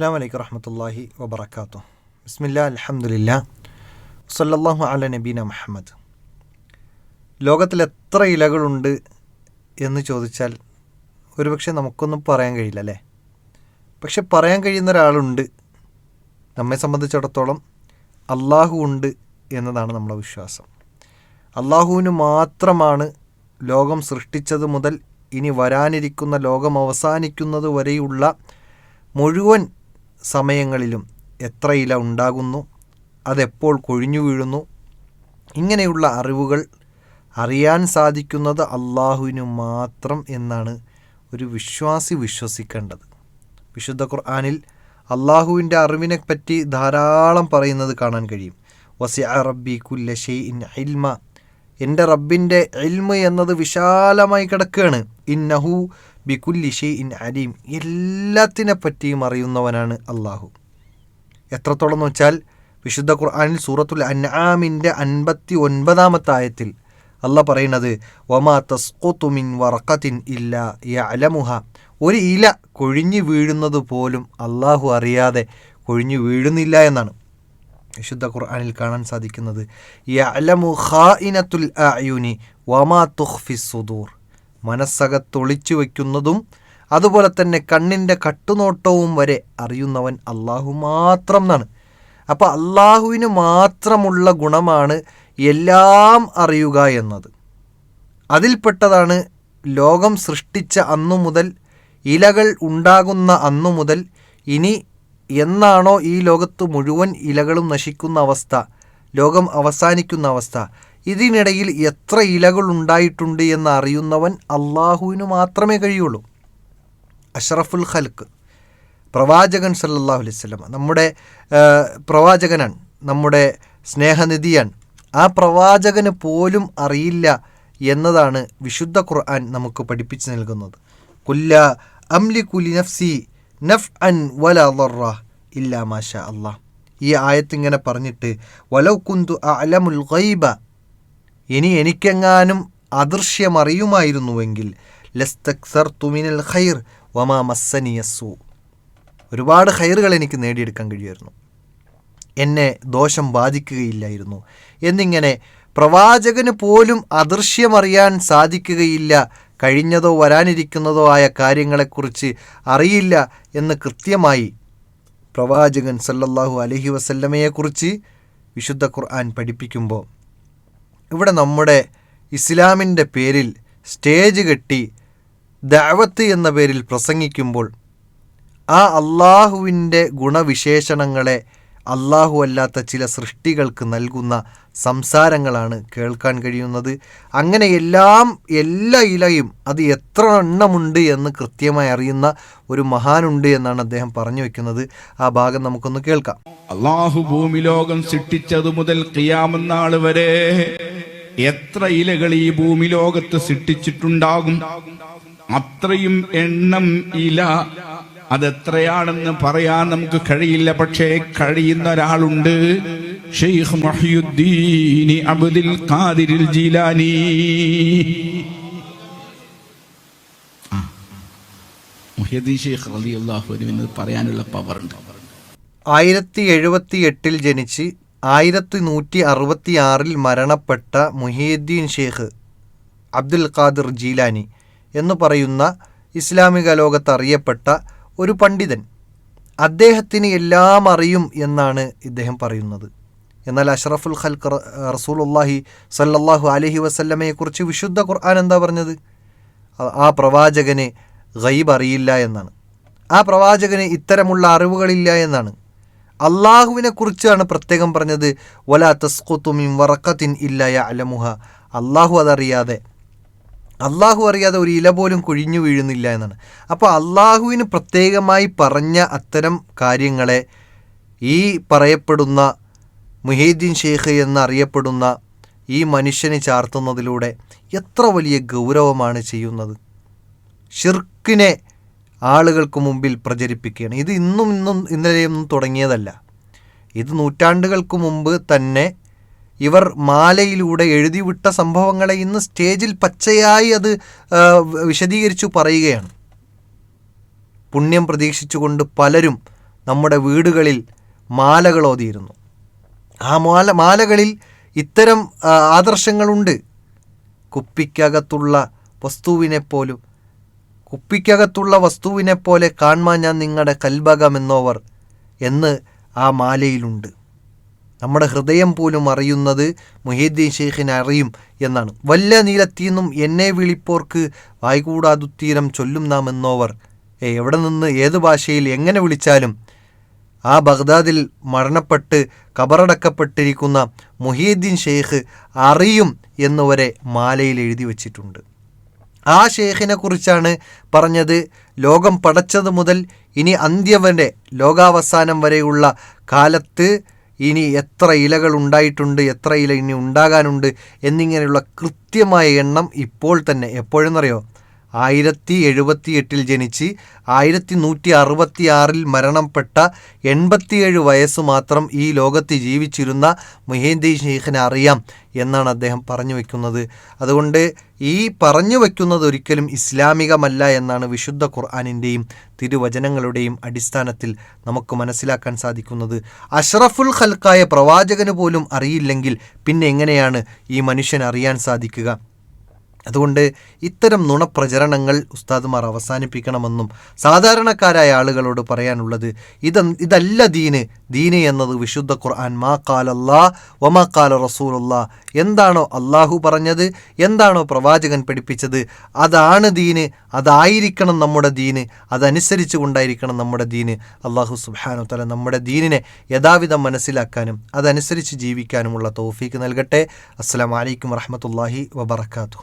അസ്സാം വലൈക്കും വറഹമത്തല്ലാഹി വബർക്കാത്തു ബിസ്മില്ല അലഹമുല്ല സല്ലാഹു അല നബീന മുഹമ്മദ്. ലോകത്തിൽ എത്ര ഇലകളുണ്ട് എന്ന് ചോദിച്ചാൽ ഒരുപക്ഷെ നമുക്കൊന്നും പറയാൻ കഴിയില്ല അല്ലേ? പക്ഷെ പറയാൻ കഴിയുന്ന ഒരാളുണ്ട്. നമ്മെ സംബന്ധിച്ചിടത്തോളം അള്ളാഹു ഉണ്ട് എന്നതാണ് നമ്മുടെ വിശ്വാസം. അള്ളാഹുവിന് മാത്രമാണ് ലോകം സൃഷ്ടിച്ചത് മുതൽ ഇനി വരാനിരിക്കുന്ന ലോകം അവസാനിക്കുന്നത് വരെയുള്ള മുഴുവൻ സമയങ്ങളിലും എത്ര ഇല ഉണ്ടാകുന്നു അതെപ്പോൾ കൊഴിഞ്ഞു വീഴുന്നു ഇങ്ങനെയുള്ള അറിവുകൾ അറിയാൻ സാധിക്കുന്നത് അള്ളാഹുവിനു മാത്രം എന്നാണ് ഒരു വിശ്വാസി വിശ്വസിക്കേണ്ടത്. വിശുദ്ധ ഖുർആാനിൽ അള്ളാഹുവിന്റെ അറിവിനെ പറ്റി ധാരാളം പറയുന്നത് കാണാൻ കഴിയും. വസി റബ്ബി കുല്ല ഇൻ ഇൽമ. എന്റെ റബ്ബിന്റെ ഇൽമ് എന്നത് വിശാലമായി കിടക്കുകയാണ്. ഇന്നഹു ബികുല്ലി ഷെയ്ഇൻ അലീം എല്ലാത്തിനെ പറ്റിയും അറിയുന്നവനാണ് അള്ളാഹു എത്രത്തോളം എന്ന് വെച്ചാൽ വിശുദ്ധ ഖുർആാനിൽ സൂറത്തുൽ അൻആമിന്റെ അൻപത്തി ഒൻപതാമത്തെ ആയത്തിൽ അല്ല പറയുന്നത് വമാ തസ്കുത്തുമിൻ വറക്കത്തിൻ ഇല്ല അലമുഹ ഒരു ഇല കൊഴിഞ്ഞു വീഴുന്നത് പോലും അള്ളാഹു അറിയാതെ കൊഴിഞ്ഞു വീഴുന്നില്ല എന്നാണ് വിശുദ്ധ ഖുർആാനിൽ കാണാൻ സാധിക്കുന്നത്. അലമുഹ ഖാഇനത്തുൽ അയുനി വമാ തുഖ്ഫി സുദൂർ. മനസ്സകത്തൊളിച്ചു വയ്ക്കുന്നതും അതുപോലെ തന്നെ കണ്ണിന്റെ കട്ടുനോട്ടവും വരെ അറിയുന്നവൻ അള്ളാഹു മാത്രം എന്നാണ് അപ്പോൾ അള്ളാഹുവിന് മാത്രമുള്ള ഗുണമാണ് എല്ലാം അറിയുക എന്നത്. അതിൽപ്പെട്ടതാണ് ലോകം സൃഷ്ടിച്ച അന്നു മുതൽ ഇലകൾ ഉണ്ടാകുന്ന അന്നു മുതൽ ഇനി എന്നാണോ ഈ ലോകത്ത് മുഴുവൻ ഇലകളും നശിക്കുന്ന അവസ്ഥ ലോകം അവസാനിക്കുന്ന അവസ്ഥ ഇതിനിടയിൽ എത്ര ഇലകൾ ഉണ്ടായിട്ടുണ്ട് എന്ന് അറിയുന്നവൻ അള്ളാഹുവിന് മാത്രമേ കഴിയുള്ളൂ. അഷ്റഫുൽ ഖൽക്ക് പ്രവാചകൻ സല്ലാഹു അലൈഹി വസല്ലം നമ്മുടെ പ്രവാചകനാണ് നമ്മുടെ സ്നേഹനിധിയാണ്. ആ പ്രവാചകന് പോലും അറിയില്ല എന്നതാണ് വിശുദ്ധ ഖുർആൻ നമുക്ക് പഠിപ്പിച്ചു നൽകുന്നത്. കുല്ല അംലി കുലി നഫ്സി നഫ് അൻ വല ദറ ഇല്ലാ മാഷ അള്ളാഹ് ഈ ആയത്തിങ്ങനെ പറഞ്ഞിട്ട് വലൗ കുന്തു അലമുൽ ഗൈബ ഇനി എനിക്കെങ്ങാനും അദൃശ്യമറിയുമായിരുന്നുവെങ്കിൽ ലസ്തക്സർ തുമിനൽ ഖൈർ വമാ മസ്സനിയസു ഒരുപാട് ഖൈറുകൾ എനിക്ക് നേടിയെടുക്കാൻ കഴിയുമായിരുന്നു. എന്നെ ദോഷം ബാധിക്കുകയില്ലായിരുന്നു. എന്നിങ്ങനെ പ്രവാചകന് പോലും അദൃശ്യമറിയാൻ സാധിക്കുകയില്ല കഴിഞ്ഞതോ വരാനിരിക്കുന്നതോ ആയ കാര്യങ്ങളെക്കുറിച്ച് അറിയില്ല എന്ന് കൃത്യമായി പ്രവാചകൻ സല്ലല്ലാഹു അലഹി വസല്ലമയെക്കുറിച്ച് വിശുദ്ധ ഖുർആൻ പഠിപ്പിക്കുമ്പോൾ ഇവിടെ നമ്മുടെ ഇസ്ലാമിന്റെ പേരിൽ സ്റ്റേജ് കെട്ടി ദാവത്ത് എന്ന പേരിൽ പ്രസംഗിക്കുമ്പോൾ ആ അള്ളാഹുവിന്റെ ഗുണവിശേഷണങ്ങളെ അള്ളാഹു അല്ലാത്ത ചില സൃഷ്ടികൾക്ക് നൽകുന്ന സംസാരങ്ങളാണ് കേൾക്കാൻ കഴിയുന്നത്. അങ്ങനെ എല്ലാം എല്ലാ ഇലയും അത് എത്ര എണ്ണമുണ്ട് എന്ന് കൃത്യമായി അറിയുന്ന ഒരു മഹാനുണ്ട് എന്നാണ് അദ്ദേഹം പറഞ്ഞു വെക്കുന്നത്. ആ ഭാഗം നമുക്കൊന്ന് കേൾക്കാം. അള്ളാഹു ഭൂമി ലോകം സൃഷ്ടിച്ചതു മുതൽ കിയാമെന്നാൾ വരെ എത്ര ഇലകൾ ഈ ഭൂമി ലോകത്ത് സൃഷ്ടിച്ചിട്ടുണ്ടാകും? അത്രയും എണ്ണം ഇല അതെത്രയാണെന്ന് പറയാൻ നമുക്ക് കഴിയില്ല പക്ഷേ കഴിയുന്ന ഒരാളുണ്ട്. ഷെയ്ഖ് മഹിയുദ്ദീനി അബ്ദുൽ ഖാദിരിൽ ജീലാനി. പറയാനുള്ള പവർ ആയിരത്തി എഴുപത്തി എട്ടിൽ ജനിച്ച് ആയിരത്തി നൂറ്റി അറുപത്തിയാറിൽ മരണപ്പെട്ട Muhiyuddin Sheikh Abdul Qadir Jilani എന്നു പറയുന്ന ഇസ്ലാമിക ലോകത്ത് അറിയപ്പെട്ട ഒരു പണ്ഡിതൻ. അദ്ദേഹത്തിന് എല്ലാം അറിയും എന്നാണ് ഇദ്ദേഹം പറയുന്നത്. എന്നാൽ അഷ്റഫുൽ ഖൽഖ് റസൂലുല്ലാഹി സല്ലല്ലാഹു അലഹി വസല്ലമയെക്കുറിച്ച് വിശുദ്ധ ഖുർആൻ എന്താ പറഞ്ഞത്? ആ പ്രവാചകന് ഗൈബ് അറിയില്ല എന്നാണ്. ആ പ്രവാചകന് ഇത്തരമുള്ള അറിവുകളില്ല എന്നാണ്. അള്ളാഹുവിനെ കുറിച്ചാണ് പ്രത്യേകം പറഞ്ഞത്. വല തസ്കുത്തുമിൻ വറക്കത്തിൻ ഇല്ലായ അലമുഹ അള്ളാഹു അതറിയാതെ അള്ളാഹു അറിയാതെ ഒരു ഇല പോലും കൊഴിഞ്ഞു വീഴുന്നില്ല എന്നാണ്. അപ്പോൾ അള്ളാഹുവിന് പ്രത്യേകമായി പറഞ്ഞ അത്തരം കാര്യങ്ങളെ ഈ പറയപ്പെടുന്ന മുഹീദ്ദീൻ ഷെയ്ഖ് എന്നറിയപ്പെടുന്ന ഈ മനുഷ്യനെ ചാർത്തുന്നതിലൂടെ എത്ര വലിയ ഗൗരവമാണ് ചെയ്യുന്നത്. ഷിർക്കിനെ ആളുകൾക്ക് മുമ്പിൽ പ്രചരിപ്പിക്കുകയാണ്. ഇത് ഇന്നും ഇന്നും ഇന്നലെയൊന്നും തുടങ്ങിയതല്ല. ഇത് നൂറ്റാണ്ടുകൾക്ക് മുമ്പ് തന്നെ ഇവർ മാലയിലൂടെ എഴുതിവിട്ട സംഭവങ്ങളെ ഇന്ന് സ്റ്റേജിൽ പച്ചയായി അത് വിശദീകരിച്ചു പറയുകയാണ്. പുണ്യം പ്രതീക്ഷിച്ചുകൊണ്ട് പലരും നമ്മുടെ വീടുകളിൽ മാലകളോതിയിരുന്നു ആ മാല മാലകളിൽ ഇത്തരം ആദർശങ്ങളുണ്ട്. കുപ്പിക്കകത്തുള്ള വസ്തുവിനെ പോലും കുപ്പിക്കകത്തുള്ള വസ്തുവിനെ പോലെ കാൺമാൻ ഞാൻ നിങ്ങളുടെ കൽബകമെന്നോവർ എന്ന് ആ മാലയിലുണ്ട്. നമ്മുടെ ഹൃദയം പോലും അറിയുന്നത് മുഹീദ്ദീൻ ഷെയ്ഖിനെ അറിയും എന്നാണ്. വല്ല നീലത്തീന്നും എന്നെ വിളിപ്പോർക്ക് വായ്കൂടാതുത്തീരം ചൊല്ലും നാം എന്നോവർ. എവിടെ നിന്ന് ഏത് ഭാഷയിൽ എങ്ങനെ വിളിച്ചാലും ആ ബഗ്ദാദിൽ മരണപ്പെട്ട് കബറടക്കപ്പെട്ടിരിക്കുന്ന മുഹീദ്ദീൻ ഷെയ്ഖ് അറിയും എന്നുവരെ മാലയിൽ എഴുതി വച്ചിട്ടുണ്ട്. ആ ഷെയ്ഖിനെ കുറിച്ചാണ് പറഞ്ഞത്. ലോകം പടച്ചത് മുതൽ ഇനി അന്ത്യം ലോകാവസാനം വരെയുള്ള കാലത്ത് ഇനി എത്ര ഇലകൾ ഉണ്ടായിട്ടുണ്ട് എത്ര ഇല ഇനി ഉണ്ടാകാനുണ്ട് എന്നിങ്ങനെയുള്ള കൃത്യമായ എണ്ണം ഇപ്പോൾ തന്നെ എപ്പോഴെന്നറിയോ? ആയിരത്തി എഴുപത്തി എട്ടിൽ ജനിച്ച് ആയിരത്തി നൂറ്റി അറുപത്തി ആറിൽ മരണപ്പെട്ട എൺപത്തിയേഴ് വയസ്സ് മാത്രം ഈ ലോകത്ത് ജീവിച്ചിരുന്ന മുഹേന്ദി ഷെയ്ഖിനെ അറിയാം എന്നാണ് അദ്ദേഹം പറഞ്ഞു വയ്ക്കുന്നത്. അതുകൊണ്ട് ഈ പറഞ്ഞു വയ്ക്കുന്നത് ഒരിക്കലും ഇസ്ലാമികമല്ല എന്നാണ് വിശുദ്ധ ഖുർആാനിന്റെയും തിരുവചനങ്ങളുടെയും അടിസ്ഥാനത്തിൽ നമുക്ക് മനസ്സിലാക്കാൻ സാധിക്കുന്നത്. അഷ്റഫുൽ ഖൽക്കായ പ്രവാചകന് പോലും അറിയില്ലെങ്കിൽ പിന്നെ എങ്ങനെയാണ് ഈ മനുഷ്യൻ അറിയാൻ സാധിക്കുക? അതുകൊണ്ട് ഇത്തരം നുണപ്രചരണങ്ങൾ ഉസ്താദുമാർ അവസാനിപ്പിക്കണമെന്നും സാധാരണക്കാരായ ആളുകളോട് പറയാനുള്ളത് ഇത് ഇതല്ല ദീന് ദീന് എന്നത് വിശുദ്ധ ഖുർആൻ. മാ കാലല്ലാ വമാ കാല റസൂലുള്ള എന്താണോ അള്ളാഹു പറഞ്ഞത് എന്താണോ പ്രവാചകൻ പഠിപ്പിച്ചത് അതാണ് ദീന് അതായിരിക്കണം നമ്മുടെ ദീന് അതനുസരിച്ച് കൊണ്ടായിരിക്കണം നമ്മുടെ ദീന്. അള്ളാഹു സുബാനു തല നമ്മുടെ ദീനിനെ യഥാവിധം മനസ്സിലാക്കാനും അതനുസരിച്ച് ജീവിക്കാനുമുള്ള തോഫീക്ക് നൽകട്ടെ. അസ്സാം വലൈക്കും വറഹമത്തല്ലാഹി വബർക്കാത്തു